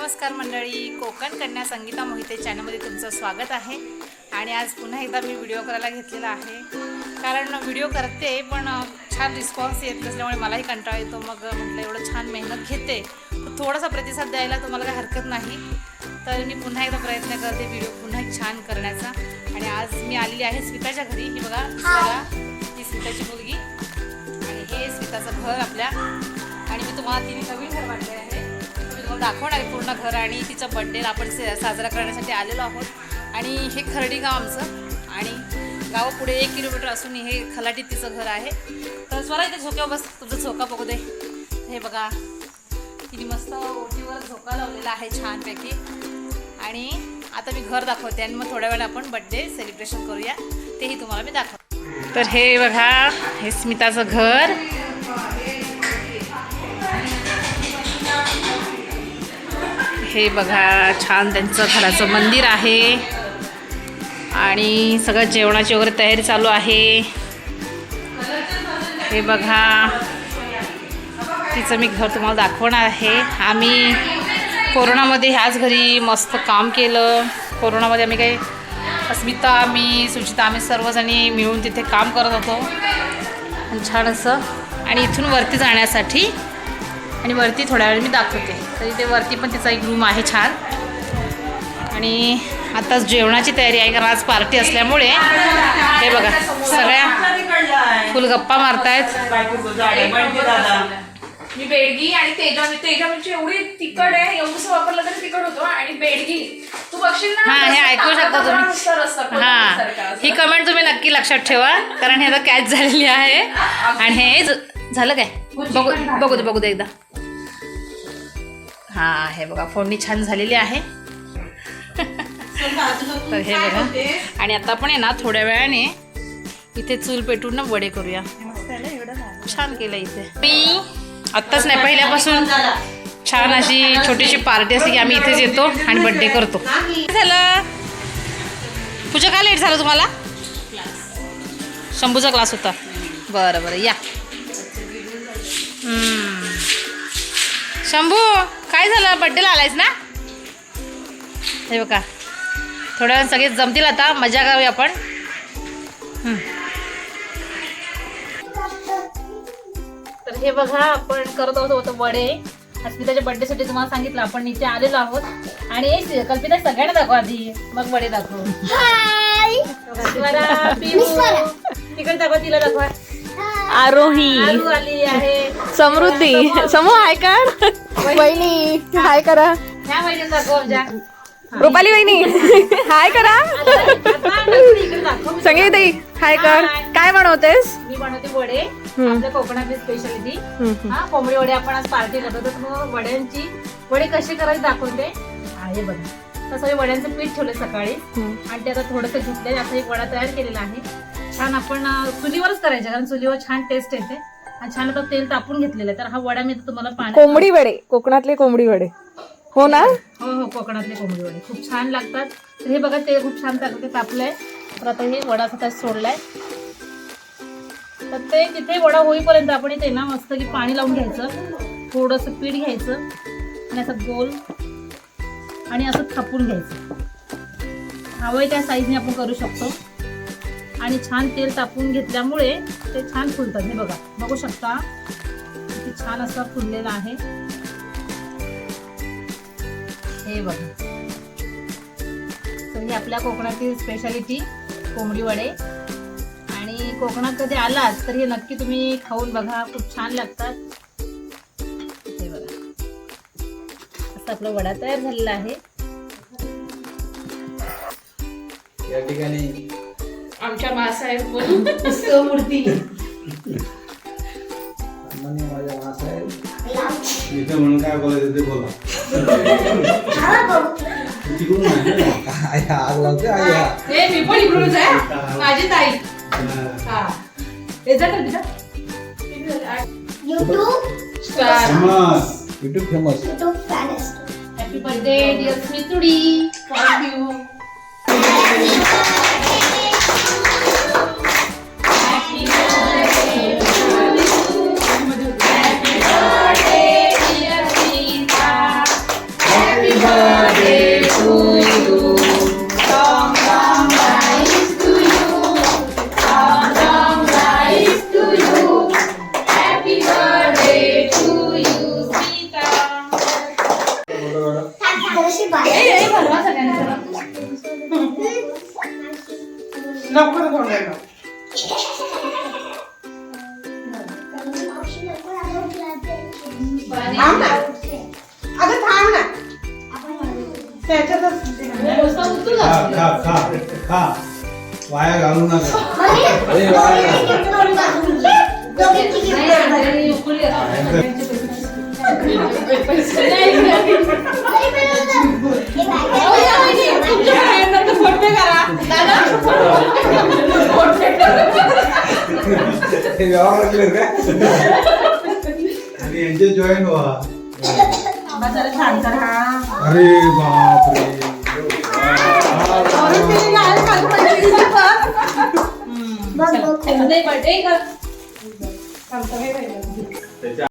नमस्कार मंडळी कोकण कन्या संगीता मोहिते चॅनलमध्ये तुमचं स्वागत आहे. आणि आज पुन्हा एकदा मी व्हिडिओ करायला घेतलेला आहे. कारण व्हिडिओ करते पण छान रिस्पॉन्स येत नसल्यामुळे मलाही कंटाळा येतो. मग म्हटलं एवढं छान मेहनत घेते. थोडासा प्रतिसाद द्यायला तुम्हाला काही हरकत नाही. तर मी पुन्हा एकदा प्रयत्न करते व्हिडिओ पुन्हा एक छान करण्याचा. आणि आज मी आलेली आहे स्मिताच्या घरी. ही बघा ही स्मिताची मुलगी. आणि हे स्मिताचं घर आपल्या. आणि मी तुम्हाला तिने नवीन घर बांधले आहे दाखवणार आहे पूर्ण घर आणि तिचा बड्डे आपण साजरा करण्यासाठी आलेलो आहोत. आणि हे खर्डी गाव आमचं. आणि गाव पुढे एक किलोमीटर असून हे खलाटीत तिचं घर आहे. तर स्वरा इथे झोक्यावर बस तुझा झोका बघू दे. हे बघा तिने मस्त ओटीवर झोका लावलेला आहे छानपैकी. आणि आता मी घर दाखवते आणि मग थोड्या वेळा आपण बड्डे सेलिब्रेशन करूया. तेही तुम्हाला मी दाखव तर हे बघा हे स्मिताचं घर. हे बघा छान त्यांचं घराचं मंदिर आहे. आणि सगळं जेवणाची वगैरे तयारी चालू आहे. हे बघा तिचं मी घर तुम्हाला दाखवणार आहे. आम्ही कोरोनामध्ये ह्याच घरी मस्त काम केलं. कोरोनामध्ये आम्ही काही अस्मिता मी सुचिता आम्ही सर्वजणी मिळून तिथे काम करत होतो. छान असं. आणि इथून वरती जाण्यासाठी आणि वरती थोड्या वेळ मी दाखवते. तर इथे वरती पण तिचा एक रूम आहे छान. आणि आता जेवणाची तयारी आहे कारण आज पार्टी असल्यामुळे हे बघा सगळ्या फुल गप्पा मारतायत. मी बेडगी आणि तेजा तेजा म्हणजे एवढी तिखट आहे एवढंच वापरलं तरी तिखट होतो आणि बेडगी. तू बघशील ना हां हे ऐकू शकता तुम्ही. हां. ही कमेंट तुम्ही नक्की लक्षात ठेवा कारण हे आता कॅच झालेली आहे. आणि हे झालं काय? बघू बघू दे बघू दे एकदा. हां हे बघा फोडणी छान झालेली आहे. तर हे बघा. आणि आता आपण आहे ना थोड्या वेळाने इथे चूल पेटून ना वडे करूया. छान केलं इथे. मी आत्ताच नाही पहिल्यापासून छान अशी छोटीशी पार्टी असते की आम्ही इथेच येतो आणि बड्डे करतो. झालं? पूजा काय लेट झालं तुम्हाला? शंभूचा क्लास होता. बरं बरं या. शंभू! काय झालं? बड्डेला आलायस ना? हे बघा. थोड्या वेळ सगळे जमतील आता. मजा करूया आपण. तर हे बघा आपण करत आहोत होतं वडे. अस्मिताच्या बर्थडेसाठी तुम्हाला सांगितलं. आपण इथे आलेलो आहोत. आणि हे कल्पिता सगळ्यांना दाखवा आधी. मग वडे दाखव. तिकडे दाखवा तिला दाखवा. आरोही. आलू आली आहे. समृद्धी. समूह हाय कर वहिनी हाय करा. रुपाली वहिनी हाय करा. संगीत हाय कर. काय बनवतेस? मी बनवते वडे. आपल्या कोकणातली स्पेशालिटी. हा कोंबडी वडे आपण आज पार्टी करतो. तर वड्यांची वडे कशी करायची दाखवते. आहे बघा. तसं हे वड्यांचं पीठ ठेवलं सकाळी. आणि ते आता थोडंसं घेतलंय असं एक वडा तयार केलेला आहे. छान आपण चुलीवरच करायचं कारण चुलीवर छान टेस्ट येते. आणि छान आता तेल तापून घेतलेलं आहे. तर हा वडा मी तुम्हाला पाण्यात कोंबडी वडे कोकणातले कोंबडी वडे. हो ना? हो हो कोकणातले कोंबडी वडे. खूप छान लागतात. तर हे बघा ते खूप छान ताकद तापलंय. तर आता हे वडा आता सोडलाय. तर ते तिथे वडा होईपर्यंत आपण इथे ना मस्त की पाणी लावून घ्यायचं. थोडंसं पीठ घ्यायचं. आणि असं गोल आणि असं थापून घ्यायचं. हवंय त्या साईजने आपण करू शकतो. आणि छान तेल तापून घेतल्यामुळे ते छान फुलतात. हे बघा बघू शकता. किती छान असं फुललेलं आहे. हे बघा. तर ही आपल्या कोकणातील स्पेशालिटी कोंबडी वडे. आणि कोकणात कधी आलात तर हे नक्की तुम्ही खाऊन बघा. खूप छान लागतात. हे बघा. असं आपला वडा तयार झालेला आहे. या ठिकाणी आमच्या मासाहेब बोलून मूर्ती माझ्या मासाहेब. इथे म्हणून काय बोलायचं ते बोला. तिकडून नाही ना. काय आग लावते आई हा. हे मी पण इकडूनच आहे माझी ताई. हा. हा. हे star. Famous. YouTube famous. Happy birthday dear स्मितुडी thank you भरवा सगळ्यांचं लवकर तोंडायला थांब ना अगं थांब ना त्याच्यातच वाया घालू नका आणि यांचे जॉईन व्हा शांत राहा अरे बापरे नाही बर्थडे का त्याच्या